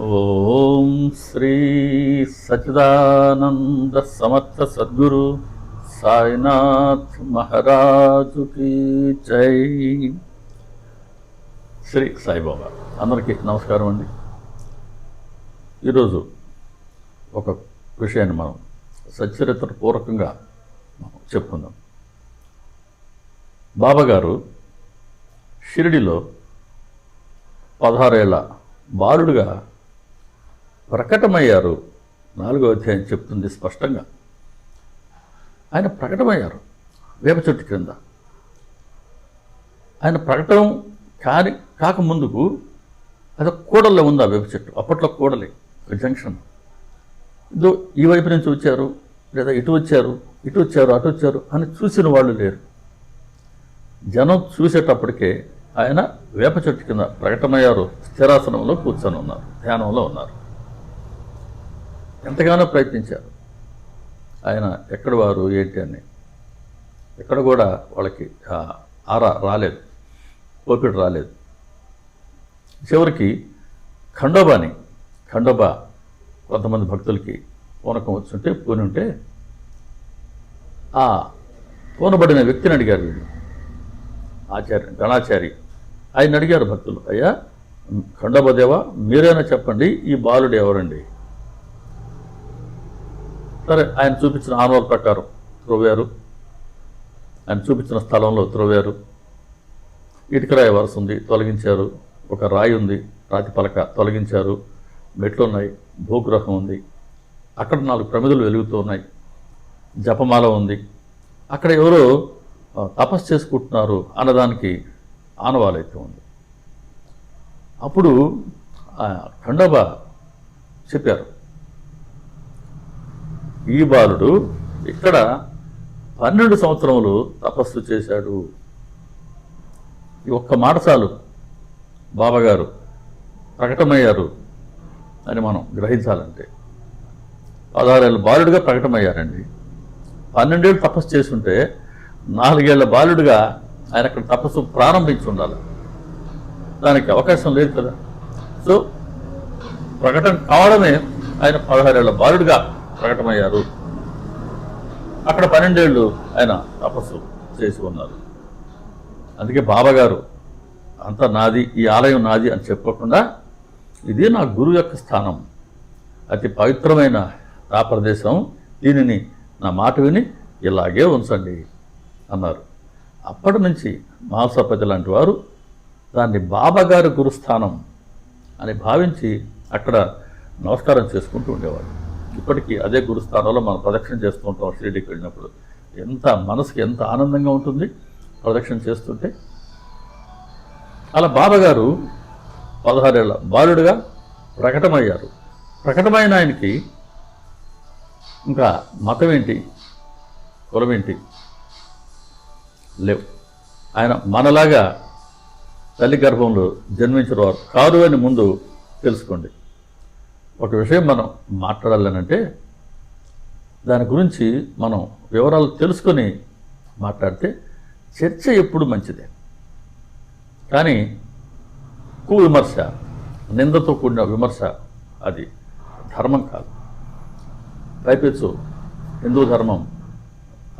ఓం శ్రీ సచిదానంద సమర్థ సద్గురు సాయినాథ్ మహారాజుకి జై. శ్రీ సాయిబాబా అందరికీ నమస్కారం అండి. ఈరోజు ఒక విషయాన్ని మనం సచరిత్ర పూర్వకంగా చెప్పుకుందాం. బాబాగారు షిరిడిలో పదహారేళ్ళ బాలుడుగా ప్రకటమయ్యారు. నాలుగో అధ్యాయం చెప్తుంది స్పష్టంగా. ఆయన ప్రకటమయ్యారు. వేప చెట్టు క్రింద. ఆయన ప్రకటన కాని కాకముందుకు అది కూడల్లో ఉంది ఆ వేప చెట్టు? అప్పట్లో కూడలే ఒక జంక్షన్. ఇదో ఈ వైపు నుంచి వచ్చారు లేదా ఇటు వచ్చారు ఇటు వచ్చారు అటు వచ్చారు అని చూసిన వాళ్ళు లేరు. జనం చూసేటప్పటికే ఆయన వేప చెట్టు కింద ప్రకటమయ్యారు. స్థిరాసనంలో కూర్చొని ఉన్నారు ధ్యానంలో ఉన్నారు. ఎంతగానో ప్రయత్నించారు. ఆయన ఎక్కడ వారు ఏంటి అని. ఎక్కడ కూడా వాళ్ళకి ఆరా రాలేదు. ఓపిక రాలేదు. చివరికి ఖండోబాని ఖండోబా కొంతమంది భక్తులకి పూనకం వచ్చుంటే పూని ఉంటే ఆ పూనబడిన వ్యక్తిని అడిగారు వీళ్ళు. ఆచార్య గణాచారి. ఆయన అడిగారు భక్తులు. అయ్యా ఖండోబాదేవా మీరైనా చెప్పండి ఈ బాలుడు ఎవరండి? సరే ఆయన చూపించిన ఆనవాల ప్రకారం త్రవ్వారు ఆయన చూపించిన స్థలంలో త్రవ్వారు ఇటుకరాయి వరుస ఉంది తొలగించారు. ఒక రాయి ఉంది రాతి పలక తొలగించారు. మెట్లు ఉన్నాయి భూగ్రహం ఉంది. అక్కడ నాలుగు ప్రమిదలు వెలుగుతూ ఉన్నాయి. జపమాల ఉంది. అక్కడ ఎవరో తపస్సు చేసుకుంటున్నారు అన్నదానికి ఆనవాలైతే ఉంది. అప్పుడు ఖండోబా చెప్పారు ఈ బాలుడు ఇక్కడ పన్నెండు సంవత్సరములు తపస్సు చేశాడు. ఈ ఒక్క మాట చాలు. బాబాగారు ప్రకటమయ్యారు అని మనం గ్రహించాలంటే. పదహారేళ్ళ బాలుడిగా ప్రకటమయ్యారండి. పన్నెండేళ్ళు తపస్సు చేసుంటే నాలుగేళ్ళ బాలుడిగా ఆయన అక్కడ తపస్సు ప్రారంభించి ఉండాలి దానికి అవకాశం లేదు కదా. సో ప్రకటన కావడమే ఆయన పదహారేళ్ళ బాలుడిగా ప్రకటమయ్యారు. అక్కడ పన్నెండేళ్ళు ఆయన తపస్సు చేసి ఉన్నారు అందుకే బాబాగారు అంతా నాది ఈ ఆలయం నాది అని చెప్పకుండా ఇది నా గురువు యొక్క స్థానం. అతి పవిత్రమైన నా ప్రదేశం. దీనిని నా మాట విని ఇలాగే ఉంచండి అన్నారు. అప్పటి నుంచి మహాసపతి లాంటి వారు దాన్ని బాబాగారి గురుస్థానం అని భావించి అక్కడ నమస్కారం చేసుకుంటూ ఉండేవారు. ఇప్పటికీ అదే గురుస్థానంలో మనం ప్రదక్షిణ చేస్తూ ఉంటాం షిరిడికి వెళ్ళినప్పుడు. ఎంత మనసుకి ఎంత ఆనందంగా ఉంటుంది ప్రదక్షిణ చేస్తుంటే. అలా బాబాగారు పదహారేళ్ళ బాలుడుగా ప్రకటమయ్యారు. ప్రకటమైన ఆయనకి ఇంకా మతం ఏంటి కులం ఏంటి లేవు. ఆయన మనలాగా తల్లి గర్భంలో జన్మించిన వారు కాదు అని ముందు తెలుసుకోండి. ఒక విషయం మనం మాట్లాడాలనంటే దాని గురించి మనం వివరాలు తెలుసుకొని మాట్లాడితే చర్చ ఎప్పుడు మంచిదే. కానీ కు విమర్శ నిందతో కూడిన విమర్శ అది ధర్మం కాదు. పైపెచ్చు హిందూ ధర్మం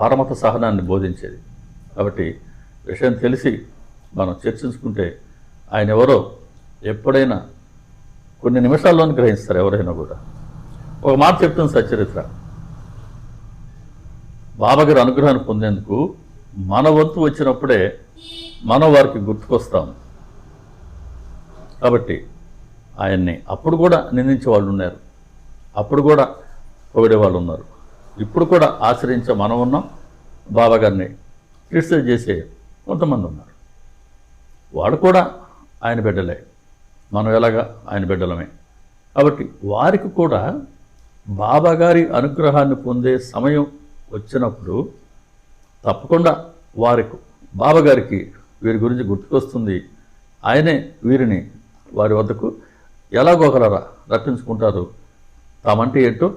పరమత సహనాన్ని బోధించేది. కాబట్టి విషయం తెలిసి మనం చర్చించుకుంటే ఆయన ఎవరో ఎప్పుడైనా కొన్ని నిమిషాల్లోనే గ్రహిస్తారు ఎవరైనా కూడా. ఒక మాట చెప్తుంది సచరిత్ర బాబాగారి అనుగ్రహాన్ని పొందేందుకు మన వంతు వచ్చినప్పుడే మనం వారికి గుర్తుకొస్తాం. కాబట్టి ఆయన్ని అప్పుడు కూడా నిందించే వాళ్ళు ఉన్నారు. అప్పుడు కూడా పొగిడే వాళ్ళు ఉన్నారు. ఇప్పుడు కూడా ఆశ్రయించే మనం ఉన్నాం. బాబాగారిని క్రిటిసైజ్ చేసే కొంతమంది ఉన్నారు. వాడు కూడా ఆయన బిడ్డలే. మనం ఎలాగా? ఆయన బిడ్డలమే. కాబట్టి వారికి కూడా బాబాగారి అనుగ్రహాన్ని పొందే సమయం వచ్చినప్పుడు తప్పకుండా వారికి బాబాగారికి వీరి గురించి గుర్తుకొస్తుంది. ఆయనే వీరిని వారి వద్దకు ఎలాగోగలరా రప్పించుకుంటారు. తామంటే ఏంటో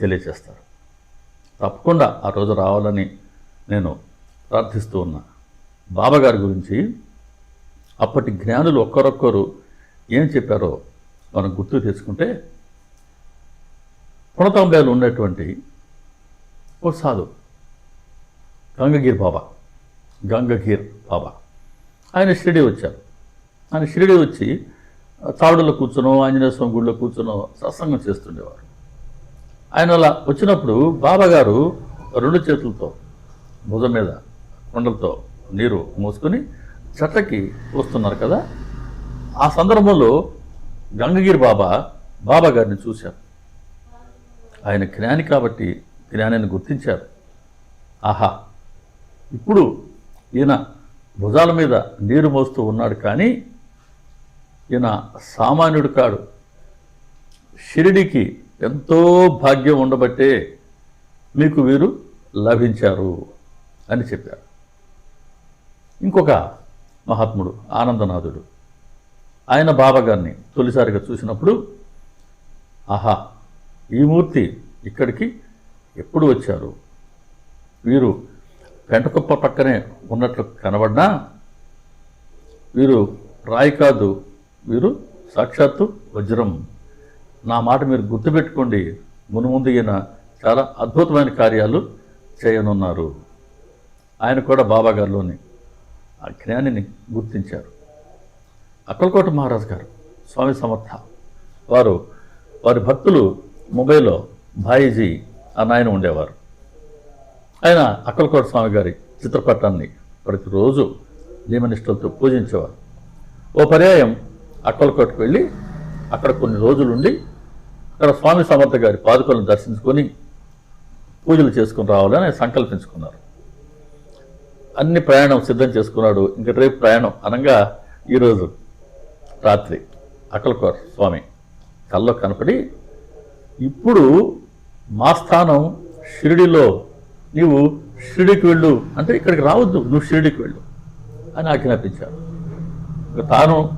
తెలియచేస్తారు. తప్పకుండా ఆ రోజు రావాలని నేను ప్రార్థిస్తూ ఉన్నా. బాబాగారి గురించి అప్పటి జ్ఞానులు ఒక్కరొక్కరు ఏం చెప్పారో మనం గుర్తు తెచ్చుకుంటే పుణతాంబేలు ఉన్నటువంటి ఓ సాధు గంగగిరి బాబా గంగగిర్ బాబా. ఆయన షిరిడి వచ్చారు. ఆయన షిరిడి వచ్చి తాడులో కూర్చునో ఆంజనేయ స్వామి గుడిలో కూర్చునో సత్సంగం చేస్తుండేవారు. ఆయన అలా వచ్చినప్పుడు బాబాగారు రెండు చేతులతో భుజం మీద కొండలతో నీరు మోసుకొని చెట్లకి వస్తున్నారు కదా ఆ సందర్భంలో గంగగిరి బాబా బాబా గారిని చూశారు. ఆయన జ్ఞాని కాబట్టి జ్ఞానాన్ని గుర్తించారు. ఆహా! ఇప్పుడు ఈయన భుజాల మీద నీరు మోస్తూ ఉన్నాడు కానీ ఈయన సామాన్యుడు కాడు. షిరిడికి ఎంతో భాగ్యం ఉండబట్టే మీకు వీరు లభించారు అని చెప్పారు. ఇంకొక మహాత్ముడు ఆనందనాథుడు. ఆయన బాబాగారిని తొలిసారిగా చూసినప్పుడు ఆహా ఈ మూర్తి ఇక్కడికి ఎప్పుడు వచ్చారు? వీరు పెంటకుప్ప పక్కనే ఉన్నట్లు కనబడినా వీరు రాయి కాదు వీరు సాక్షాత్తు వజ్రం. నా మాట మీరు గుర్తుపెట్టుకోండి. మునుముందు ఈయన చాలా అద్భుతమైన కార్యాలు చేయనున్నారు. ఆయన కూడా బాబాగారిలోని ఆ జ్ఞానిని గుర్తించారు. అక్కలకోట మహారాజు గారు స్వామి సమర్థ. వారు వారి భక్తులు ముంబైలో భాయిజీ అన్న ఆయన ఉండేవారు. ఆయన అక్కలకోట స్వామి గారి చిత్రపటాన్ని ప్రతిరోజు నియమనిష్టలతో పూజించేవారు. ఓ పర్యాయం అక్కలకోటకు వెళ్ళి అక్కడ కొన్ని రోజులుండి అక్కడ స్వామి సమర్థ గారి పాదుకలను దర్శించుకొని పూజలు చేసుకుని రావాలని సంకల్పించుకున్నారు. అన్ని ప్రయాణం సిద్ధం చేసుకున్నాడు. ఇంక రేపు ప్రయాణం అనగా ఈరోజు రాత్రి. అక్కలకోట స్వామి. కల్లో కనపడి ఇప్పుడు మా స్థానం షిరిడిలో. నీవు షిరిడికి వెళ్ళు. అంటే ఇక్కడికి రావద్దు. నువ్వు షిరిడికి వెళ్ళు. అని ఆజ్ఞాపించాడు తాను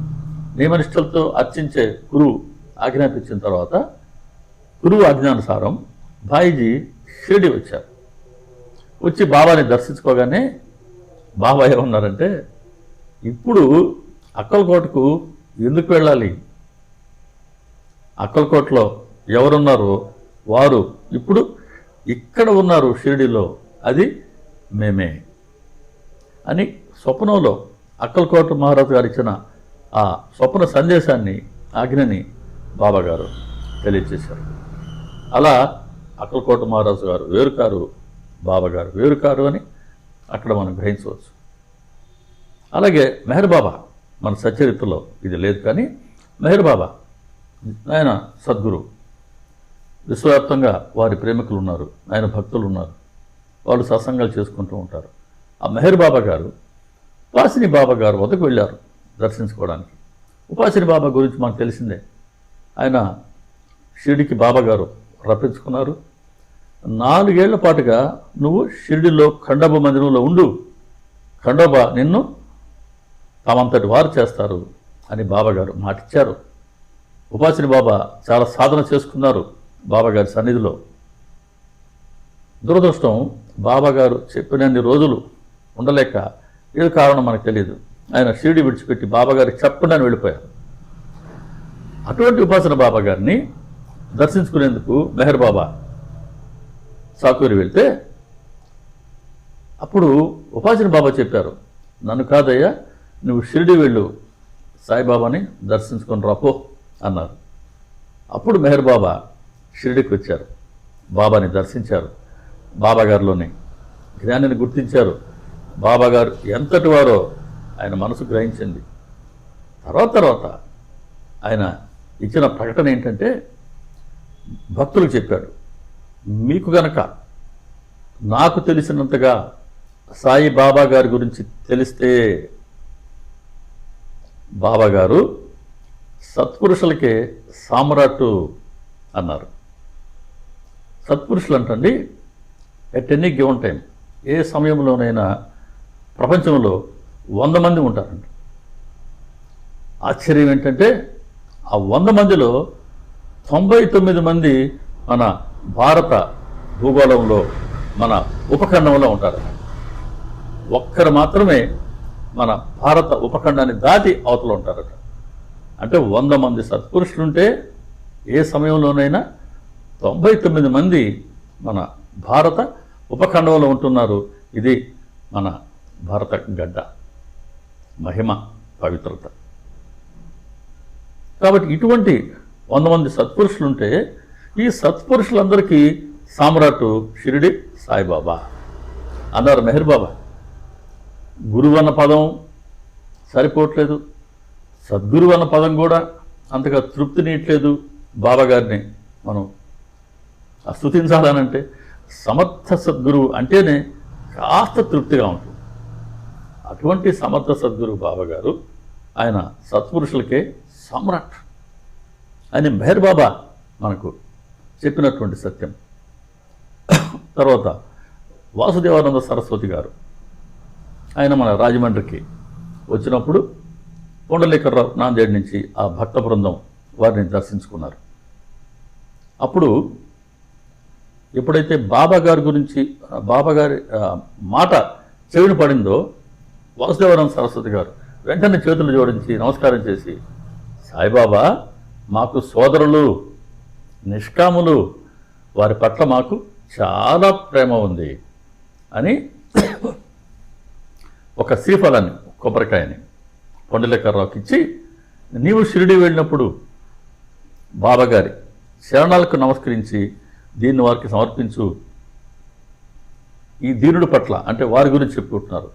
నియమనిష్టలతో అర్చించే గురువు ఆజ్ఞాపించిన తర్వాత గురువు ఆజ్ఞానుసారం భాయిజీ షిరిడి వచ్చారు. వచ్చి బాబాని దర్శించుకోగానే బాబా ఏమన్నారంటే ఇప్పుడు అక్కలకోటకు ఎందుకు వెళ్ళాలి? అక్కలకోటలో ఎవరున్నారో వారు ఇప్పుడు ఇక్కడ ఉన్నారు షిరిడిలో. అది మేమే అని స్వప్నంలో అక్కలకోట మహారాజు గారు ఇచ్చిన ఆ స్వప్న సందేశాన్ని ఆజ్ఞని బాబా గారు తెలియజేశారు. అలా అక్కలకోట మహారాజు గారు వేరు కారు వేరుకారు వేరు కారు అని అక్కడ మనం గ్రహించవచ్చు. అలాగే మెహర్ బాబా మన సచరిత్రలో ఇది లేదు కానీ మెహర్ బాబా ఆయన సద్గురు. విశ్వవ్యాప్తంగా వారి ప్రేమికులు ఉన్నారు ఆయన భక్తులు ఉన్నారు. వాళ్ళు సత్సంగాలు చేసుకుంటూ ఉంటారు. ఆ మెహర్ బాబా గారు ఉపాసిని బాబా గారు వద్దకు వెళ్ళారు దర్శించుకోవడానికి. ఉపాసిని బాబా గురించి మనకు తెలిసిందే. ఆయన షిరిడికి బాబా గారు రప్పించుకున్నారు. నాలుగేళ్ళ పాటుగా నువ్వు షిరిడిలో ఖండబ మందిరంలో ఉండు. ఖండోబా నిన్ను తమంతటి వారు చేస్తారు అని బాబాగారు మాటిచ్చారు. ఉపాసిని బాబా చాలా సాధన చేసుకున్నారు బాబాగారి సన్నిధిలో. దురదృష్టం బాబాగారు చెప్పినన్ని రోజులు ఉండలేక ఏది కారణం మనకు తెలియదు ఆయన షిరిడి విడిచిపెట్టి బాబాగారికి చెప్పండి అని వెళ్ళిపోయారు. అటువంటి ఉపాసన బాబా గారిని దర్శించుకునేందుకు మెహర్ బాబా సాకూరి వెళ్తే అప్పుడు ఉపాసన బాబా చెప్పారు నన్ను కాదయ్యా నువ్వు షిరిడి వెళ్ళు సాయిబాబాని దర్శించుకొని రాపో అన్నారు. అప్పుడు మెహర్ బాబా షిరిడికి వచ్చారు. బాబాని దర్శించారు. బాబా గారిలోని జ్ఞానిని గుర్తించారు. బాబా గారు ఎంతటి వారో ఆయన మనసు గ్రహించింది. తర్వాత తర్వాత ఆయన ఇచ్చిన ప్రకటన ఏంటంటే భక్తులకు చెప్పాడు మీకు గనక నాకు తెలిసినంతగా సాయి బాబా గారి గురించి తెలిస్తే బాబా గారు సత్పురుషులకే సామ్రాట్టు అన్నారు. సత్పురుషులు అంటండి ఎట్ ఎనీ గివన్ టైం ఏ సమయంలోనైనా ప్రపంచంలో వంద మంది ఉంటారంట. ఆశ్చర్యం ఏంటంటే ఆ వంద మందిలో తొంభై తొమ్మిది మంది మన భారత భూగోళంలో మన ఉపఖండంలో ఉంటారు. ఒక్కరు మాత్రమే మన భారత ఉపఖండాన్ని దాటి అవతల ఉంటారట. అంటే వంద మంది సత్పురుషులుంటే ఏ సమయంలోనైనా తొంభై తొమ్మిది మంది మన భారత ఉపఖండంలో ఉంటున్నారు. ఇది మన భారత గడ్డ. మహిమ పవిత్రత. కాబట్టి ఇటువంటి వంద మంది సత్పురుషులుంటే ఈ సత్పురుషులందరికీ సామ్రాట్ షిరిడి సాయిబాబా. అన్నారు మెహర్ బాబా. గురువు అన్న పదం సరిపోవట్లేదు. సద్గురువు అన్న పదం కూడా అంతగా తృప్తినీయట్లేదు బాబా బాబాగారిని మనం. స్థుతించాలనంటే సమర్థ సద్గురువు అంటేనే కాస్త తృప్తిగా ఉంటుంది. అటువంటి సమర్థ సద్గురు బాబాగారు ఆయన సత్పురుషులకే సమ్రాట్. అని మెహర్ బాబా మనకు చెప్పినటువంటి సత్యం. తర్వాత వాసుదేవానంద సరస్వతి గారు. ఆయన మన రాజమండ్రికి వచ్చినప్పుడు కొండలేకర్రావు నాందేడ్ నుంచి ఆ భక్త బృందం వారిని దర్శించుకున్నారు. అప్పుడు ఎప్పుడైతే బాబా గారి గురించి బాబాగారి బాబా గారి మాట చెవిని పడిందో వాసుదేవానంద సరస్వతి గారు వెంటనే చేతులు జోడించి నమస్కారం చేసి సాయిబాబా మాకు సోదరులు నిష్కాములు వారి పట్ల మాకు చాలా ప్రేమ ఉంది అని ఒక శ్రీఫలాన్ని కొబ్బరికాయని కొండలేకర్రావుకి ఇచ్చి నీవు షిరిడి వెళ్ళినప్పుడు బాబాగారి శరణాలకు నమస్కరించి దీన్ని వారికి సమర్పించు. ఈ దీనుడి పట్ల అంటే వారి గురించి చెప్పుకుంటున్నారు.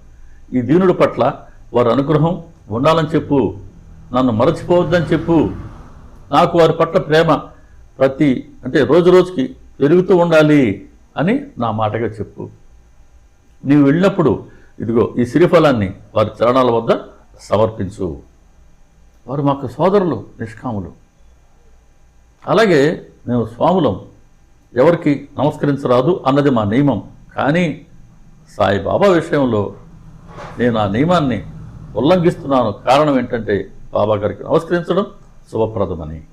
ఈ దీనుడి పట్ల వారి అనుగ్రహం ఉండాలని చెప్పు. నన్ను మరచిపోవద్దని చెప్పు. నాకు వారి పట్ల ప్రేమ ప్రతి అంటే రోజు రోజుకి పెరుగుతూ ఉండాలి అని నా మాటగా చెప్పు. నీవు వెళ్ళినప్పుడు ఇదిగో ఈ శ్రీఫలాన్ని వారి చరణాల వద్ద సమర్పించు. వారు మాకు సోదరులు నిష్కాములు. అలాగే మేము స్వాములం. ఎవరికి నమస్కరించరాదు అన్నది మా నియమం. కానీ సాయిబాబా విషయంలో నేను ఆ నియమాన్ని ఉల్లంఘిస్తున్నాను. కారణం ఏంటంటే బాబా గారికి నమస్కరించడం శుభప్రదమని.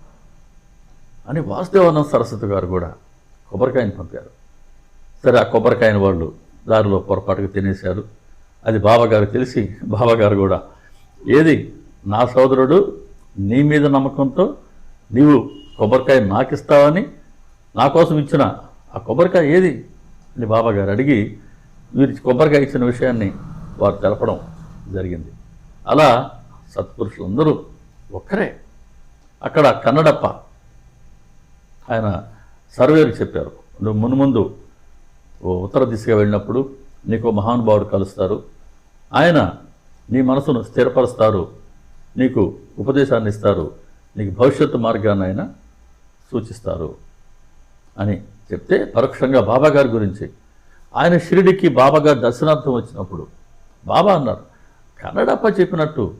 అని వాసుదేవానంద సరస్వతి గారు కూడా కొబ్బరికాయని పంపారు. సరే ఆ కొబ్బరికాయని వాళ్ళు దారిలో పొరపాటుగా తినేశారు. అది బాబాగారు తెలిసి బాబాగారు కూడా ఏది నా సోదరుడు నీ మీద నమ్మకంతో నీవు కొబ్బరికాయ నాకు ఇస్తావని నా కోసం ఇచ్చిన ఆ కొబ్బరికాయ ఏది అని బాబాగారు అడిగి వీరి కొబ్బరికాయ ఇచ్చిన విషయాన్ని వారు తెలపడం జరిగింది. అలా సత్పురుషులందరూ ఒక్కరే. అక్కడ కన్నడప్ప ఆయన సర్వేరు చెప్పారు. నువ్వు మున్ముందు ఉత్తర దిశగా వెళ్ళినప్పుడు నీకు ఓ మహానుభావుడు కలుస్తారు. ఆయన నీ మనసును స్థిరపరుస్తారు. నీకు ఉపదేశాన్ని ఇస్తారు. నీకు భవిష్యత్తు మార్గాన్ని ఆయన సూచిస్తారు అని చెప్తే పరోక్షంగా బాబా గారి గురించి. ఆయన షిరిడికి బాబాగారి దర్శనార్థం వచ్చినప్పుడు బాబా అన్నారు కన్నడప్ప చెప్పినట్టు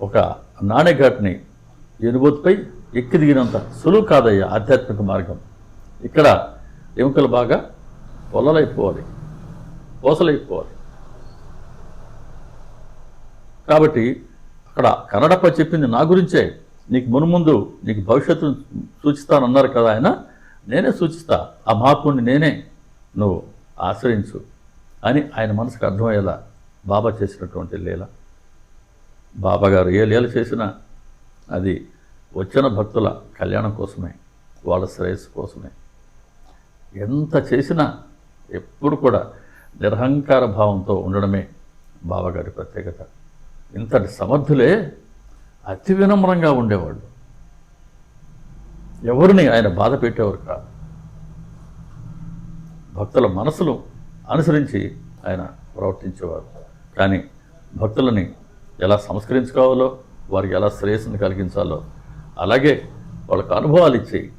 ఒక నాణెఘాట్ని ఎనుబోతుపై ఎక్కి దిగినంత సులువు కాదయ్యా ఆధ్యాత్మిక మార్గం. ఇక్కడ ఎముకలు బాగా పొల్లలైపోవాలి పోసలైపోవాలి కాబట్టి అక్కడ కన్నడప్ప చెప్పింది నా గురించే. నీకు మునుముందు నీకు భవిష్యత్తు సూచిస్తానన్నారు కదా ఆయన. నేనే సూచిస్తా. ఆ మహాత్ముడిని నేనే. నువ్వు ఆశ్రయించు అని ఆయన మనసుకు అర్థమయ్యేలా బాబా చేసినటువంటి లీల. బాబా గారు ఏ లీల చేసినా అది వచ్చిన భక్తుల కళ్యాణం కోసమే వాళ్ళ శ్రేయస్సు కోసమే. ఎంత చేసినా ఎప్పుడు కూడా నిరహంకార భావంతో ఉండడమే బావగారి ప్రత్యేకత. ఇంతటి సమర్థులే అతి వినమ్రంగా ఉండేవాళ్ళు. ఎవరిని ఆయన బాధ పెట్టేవారు కాదు. భక్తుల మనసులు అనుసరించి ఆయన ప్రవర్తించేవారు. కానీ భక్తులని ఎలా సంస్కరించుకోవాలో వారికి ఎలా శ్రేయస్సుని కలిగించాలో అలాగే వాళ్ళకు అనుభవాలు ఇచ్చి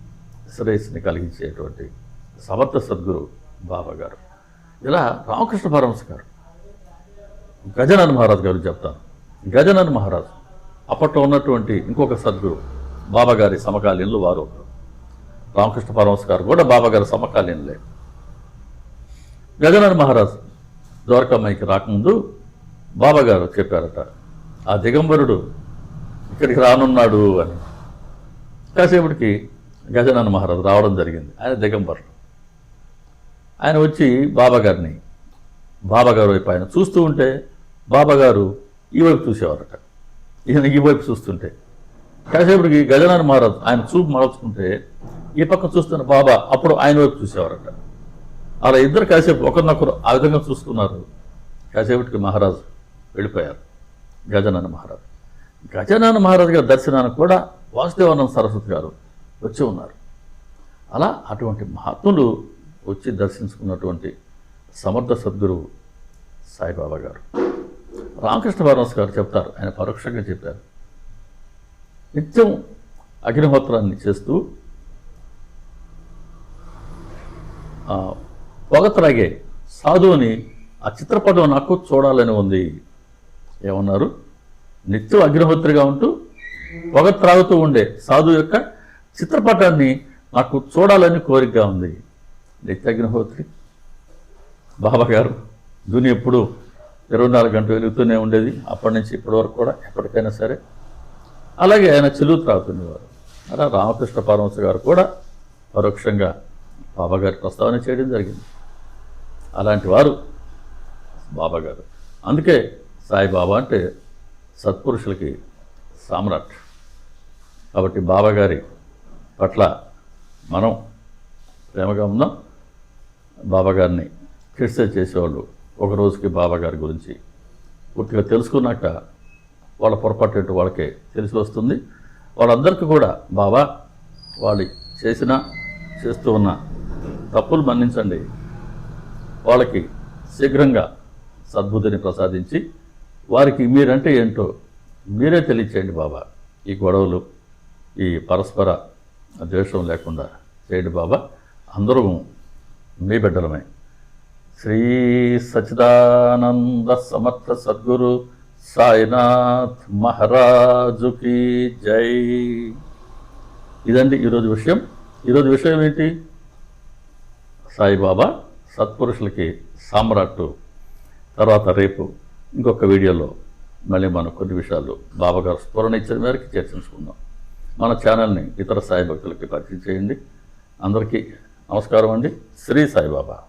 శ్రేయస్సుని కలిగించేటువంటి సమర్థ సద్గురు బాబా గారు ఇలా రామకృష్ణ పరమస్ గారు గజనన్ మహారాజ్ గారు చెప్తాను గజనన్ మహారాజ్ అప్పట్లో ఉన్నటువంటి ఇంకొక సద్గురు బాబాగారి సమకాలీనులు వారు రామకృష్ణ పరమస్ గారు కూడా బాబాగారి సమకాలీనులే. గజనన్ మహారాజ్ ద్వారకామాయికి రాకముందు బాబాగారు చెప్పారట ఆ దిగంబరుడు ఇక్కడికి రానున్నాడు అని. కాసేపటికి గజనన్ మహారాజ్ రావడం జరిగింది. ఆయన దిగంబరుడు. ఆయన వచ్చి బాబాగారిని బాబాగారు వైపు ఆయన చూస్తూ ఉంటే బాబాగారు ఈ వైపు చూసేవారట. ఈయన ఈ వైపు చూస్తుంటే. కాసేపటికి గజనాథ మహారాజ్ ఆయన చూపు మరల్చుకుంటే ఈ పక్క చూస్తున్న బాబా అప్పుడు ఆయన వైపు చూసేవారట. అలా ఇద్దరు కాసేపు ఒకరినొకరు ఆ విధంగా చూసుకున్నారు. కాసేపటికి మహారాజు వెళ్ళిపోయారు. గజనాథ మహారాజు. గజనాథ మహారాజు గారి దర్శనానికి కూడా వాసుదేవానంద సరస్వతి గారు వచ్చి ఉన్నారు. అలా అటువంటి మహాత్ములు వచ్చి దర్శించుకున్నటువంటి సమర్థ సద్గురువు సాయిబాబా గారు. రామకృష్ణ పరమస్ గారు చెప్తారు ఆయన పరోక్షంగా చెప్పారు. నిత్యం అగ్నిహోత్రాన్ని చేస్తూ పొగ త్రాగే సాధువుని ఆ చిత్రపటం నాకు చూడాలని ఉంది. ఏమన్నారు? నిత్యం అగ్నిహోత్రిగా ఉంటూ పొగ త్రాగుతూ ఉండే సాధువు యొక్క చిత్రపటాన్ని నాకు చూడాలని కోరికగా ఉంది. నిత్య అగ్నిహోత్రి బాబా గారు దుని ఎప్పుడు ఇరవై నాలుగు గంటలు వెలుగుతూనే ఉండేది. అప్పటి నుంచి ఇప్పటి వరకు కూడా ఎప్పటికైనా సరే. అలాగే ఆయన చెలువు త్రాగుతుండేవారు అలా రామకృష్ణ పరమహంస గారు కూడా పరోక్షంగా బాబాగారి ప్రస్తావన చేయడం జరిగింది. అలాంటి వారు బాబాగారు. అందుకే సాయిబాబా అంటే సత్పురుషులకి సామ్రాట్. కాబట్టి బాబాగారి పట్ల మనం ప్రేమగా ఉందాం. బాబాగారిని క్రిటిసైజ్ చేసేవాళ్ళు ఒక రోజుకి బాబాగారి గురించి. పూర్తిగా తెలుసుకున్నాక వాళ్ళ పొరపాటు ఏంటో వాళ్ళకే తెలిసి వస్తుంది. వాళ్ళందరికీ కూడా బాబా వాళ్ళు చేసిన చేస్తూ ఉన్న తప్పులు మన్నించండి. వాళ్ళకి శీఘ్రంగా సద్బుద్ధిని ప్రసాదించి వారికి మీరంటే ఏంటో మీరే తెలియచేయండి బాబా. ఈ గొడవలు ఈ పరస్పర ద్వేషం లేకుండా చేయండి బాబా. అందరూ మీ బిడ్డలమే. శ్రీ సచిదానంద సమర్థ సద్గురు సాయినాథ్ మహారాజుకి జై. ఇదండి ఈరోజు విషయం. ఈరోజు విషయం ఏంటి? సాయిబాబా సత్పురుషులకి సామ్రాట్టు. తర్వాత రేపు ఇంకొక వీడియోలో మళ్ళీ మనం కొన్ని విషయాలు బాబాగారు స్ఫురణ ఇచ్చిన మేరకు చర్చించుకుందాం. మన ఛానల్ని ఇతర సాయి భక్తులకి పరిచయం చేయండి. అందరికీ నమస్కారం అండి. శ్రీ సాయిబాబా.